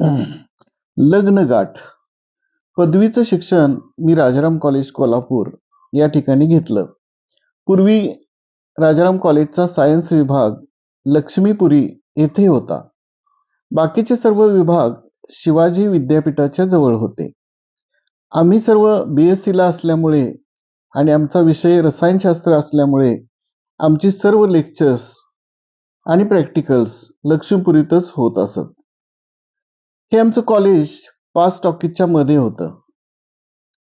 लग्नगाठ. पदवीचं शिक्षण मी राजाराम कॉलेज कोल्हापूर या ठिकाणी घेतलं. पूर्वी राजाराम कॉलेजचा सायन्स विभाग लक्ष्मीपुरी येथे होता. बाकीचे सर्व विभाग शिवाजी विद्यापीठाच्या जवळ होते. आम्ही सर्व बी एस सीला असल्यामुळे आणि आमचा विषय रसायनशास्त्र असल्यामुळे आमची सर्व लेक्चर्स आणि प्रॅक्टिकल्स लक्ष्मीपुरीतच होत असत. हे आमचं कॉलेज पाच टॉकीजच्या मध्ये होतं.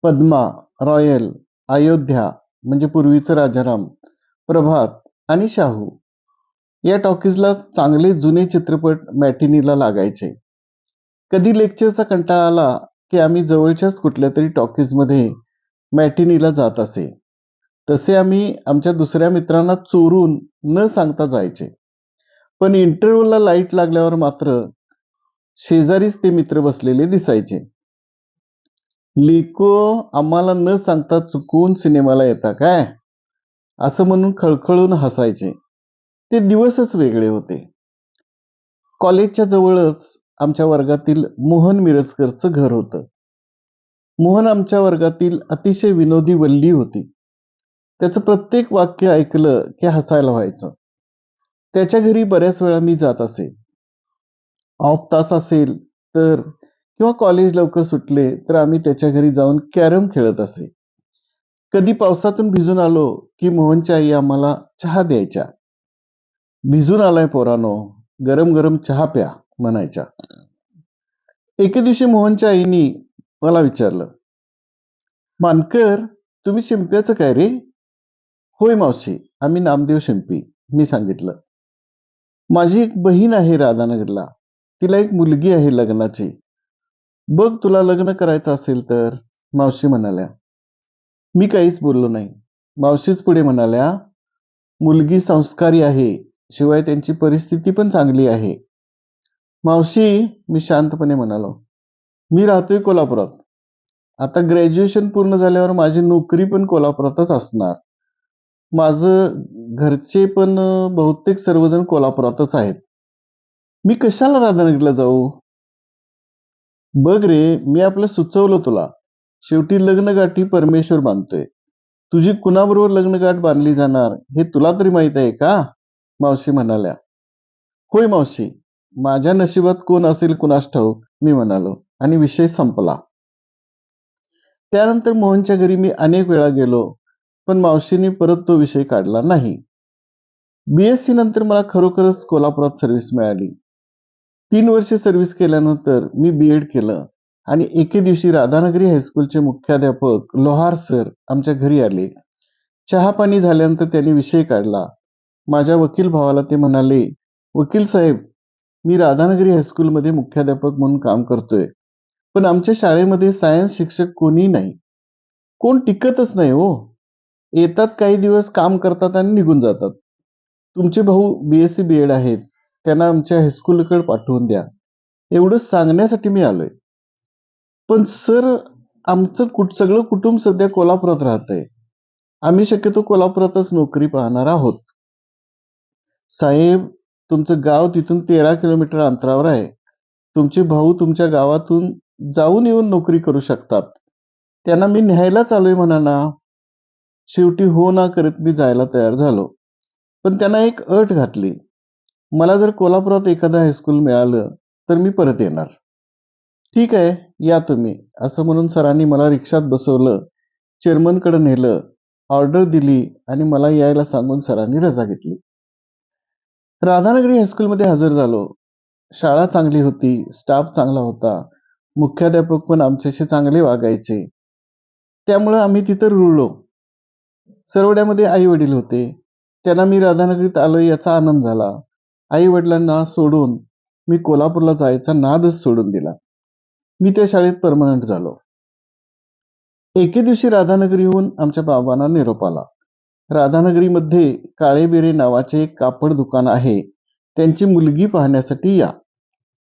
पद्मा रॉयल अयोध्या म्हणजे पूर्वीचं राजाराम प्रभात आणि शाहू. या टॉकीजला चांगले जुने चित्रपट मॅटिनीला लागायचे. कधी लेक्चरचा कंटाळा आला की आम्ही जवळच्याच कुठल्या तरी टॉकीजमध्ये मॅटिनीला जात असे. तसे आम्ही आमच्या दुसऱ्या मित्रांना चोरून न सांगता जायचे. पण इंटरव्ह्यूला लाइट लागल्यावर मात्र शेजारीच ते मित्र बसलेले दिसायचे. लेको आम्हाला न सांगता चुकून सिनेमाला येता काय? असं म्हणून खळखळून हसायचे. ते दिवसच वेगळे होते. कॉलेजच्या जवळच आमच्या वर्गातील मोहन मिरजकरचं घर होतं. मोहन आमच्या वर्गातील अतिशय विनोदी वल्ली होती. त्याचं प्रत्येक वाक्य ऐकलं की हसायला व्हायचं. त्याच्या घरी बऱ्याच वेळा मी जात असे. ऑफ तास असेल तर किंवा कॉलेज लवकर सुटले तर आम्ही त्याच्या घरी जाऊन कॅरम खेळत असे. कधी पावसातून भिजून आलो की मोहनच्या आई आम्हाला चहा द्यायच्या. भिजून आलाय पोरानो गरम गरम चहा प्या म्हणायच्या. एके दिवशी मोहनच्या आईनी मला विचारलं मानकर तुम्ही शिंप्याचं काय रे? होय मावशी आम्ही नामदेव शिंपी मी सांगितलं. माझी एक बहीण आहे राधानगरला तिला एक मुलगी आहे लग्नाची. बघ तुला लग्न करायचं असेल तर मावशी म्हणाल्या. मी काहीच बोललो नाही. मावशीच पुढे म्हणाल्या मुलगी संस्कारी आहे शिवाय त्यांची परिस्थिती पण चांगली आहे. मावशी मी शांतपणे म्हणालो मी राहतोय कोल्हापुरात. आता ग्रॅज्युएशन पूर्ण झाल्यावर माझी नोकरी पण कोल्हापुरातच असणार. माझं घरचे पण बहुतेक सर्वजण कोल्हापुरातच आहेत. मी कशाला राधानगरीला जाऊ? बघ रे मी आपलं सुचवलं तुला. शेवटी लग्नगाठी परमेश्वर बांधतोय. तुझी कुणाबरोबर लग्नगाठ बांधली जाणार हे तुला तरी माहीत आहे का? मावशी म्हणाल्या. होय मावशी माझ्या नशिबात कोण असेल कुणास ठाऊक मी म्हणालो आणि विषय संपला. त्यानंतर मोहनच्या घरी मी अनेक वेळा गेलो पण मावशीने परत तो विषय काढला नाही. बीएससी नंतर मला खरोखरच कोल्हापुरात सर्व्हिस मिळाली. तीन वर्ष सर्व्हिस केल्यानंतर मी बी एड केलं. आणि एके दिवशी राधानगरी हायस्कूलचे मुख्याध्यापक लोहार सर आमच्या घरी आले. चहा पाणी झाल्यानंतर त्यांनी विषय काढला. माझ्या वकील भावाला ते म्हणाले वकील साहेब मी राधानगरी हायस्कूलमध्ये मुख्याध्यापक म्हणून काम करतोय. पण आमच्या शाळेमध्ये सायन्स शिक्षक कोणी नाही. कोण टिकतच नाही हो. येतात काही दिवस काम करतात आणि निघून जातात. तुमचे भाऊ B S C B Ed आहेत. त्यांना आमच्या हायस्कूलकडे पाठवून द्या. एवढंच सांगण्यासाठी मी आलोय. पण सर आमचं कुठ सगळं कुटुंब सध्या कोल्हापुरात राहत आहे आम्ही शक्यतो कोल्हापुरातच नोकरी पाहणार आहोत. साहेब तुमचं गाव तिथून तेरा किलोमीटर अंतरावर आहे. तुमचे भाऊ तुमच्या गावातून जाऊन येऊन नोकरी करू शकतात. त्यांना मी न्यायलाच आलोय म्हणा ना शेवटी हो ना करत मी जायला तयार झालो. पण त्यांना एक अट घातली. मला जर कोल्हापुरात एखादं हायस्कूल मिळालं तर मी परत येणार. ठीक आहे या तुम्ही. असं म्हणून सरांनी मला रिक्षात बसवलं चेअरमनकडे नेलं ऑर्डर दिली आणि मला यायला सांगून सरांनी रजा घेतली. राधानगरी हायस्कूलमध्ये हजर झालो. शाळा चांगली होती स्टाफ चांगला होता. मुख्याध्यापक पण आमच्याशी चांगले वागायचे. त्यामुळं आम्ही तिथं रुळलो. सरवड्यामध्ये आई वडील होते. त्यांना मी राधानगरीत आलो याचा आनंद झाला. आई वडिलांना सोडून मी कोल्हापूरला जायचा नादच सोडून दिला. मी त्या शाळेत परमनंट झालो. एके दिवशी राधानगरीहून आमच्या बाबांना निरोप आला. राधानगरीमध्ये काळेबेरे नावाचे एक कापड दुकान आहे. त्यांची मुलगी पाहण्यासाठी या.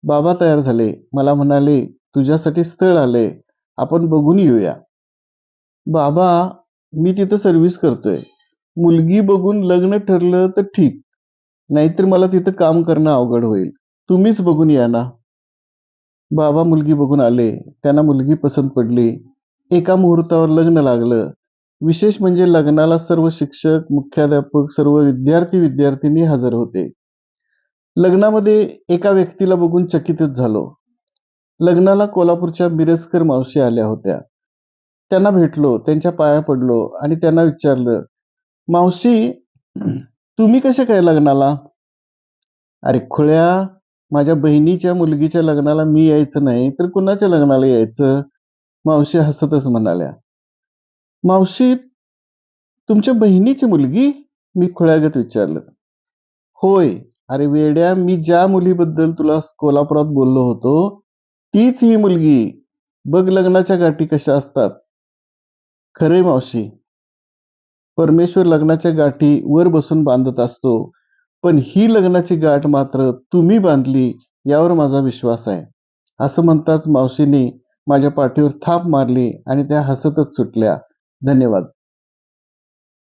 बाबा तयार झाले. मला म्हणाले तुझ्यासाठी स्थळ आले आपण बघून येऊया. बाबा मी तिथं सर्व्हिस करतोय. मुलगी बघून लग्न ठरलं तर ठीक. नाहीतर मला तिथं काम करणं अवघड होईल. तुम्हीच बघून या ना. बाबा मुलगी बघून आले. त्यांना मुलगी पसंत पडली. एका मुहूर्तावर लग्न लागलं. विशेष म्हणजे लग्नाला सर्व शिक्षक मुख्याध्यापक सर्व विद्यार्थी विद्यार्थिनी हजर होते. लग्नामध्ये एका व्यक्तीला बघून चकितच झालो. लग्नाला कोल्हापूरच्या मिरजकर मावशी आल्या होत्या. त्यांना भेटलो. त्यांच्या पाया पडलो आणि त्यांना विचारलं मावशी तुम्ही कसे काय लग्नाला? अरे खुळ्या माझ्या बहिणीच्या मुलगीच्या लग्नाला मी यायचं नाही तर कुणाच्या लग्नाला यायचं? मावशी हसतच म्हणाल्या. मावशी तुमच्या बहिणीची मुलगी? मी खुळ्यागत विचारलं. होय अरे वेड्या मी ज्या मुलीबद्दल तुला कोल्हापुरात बोललो होतो तीच ही मुलगी. बघ लग्नाच्या गाठी कशा असतात. खरे मावशी. परमेश्वर लग्नाच्या गाठी वर बसून बांधत असतो. पण ही लग्नाची गाठ मात्र तुम्ही बांधली यावर माझा विश्वास आहे. असं म्हणताच मावशीने माझ्या पाठीवर थाप मारली आणि त्या हसतच सुटल्या. धन्यवाद.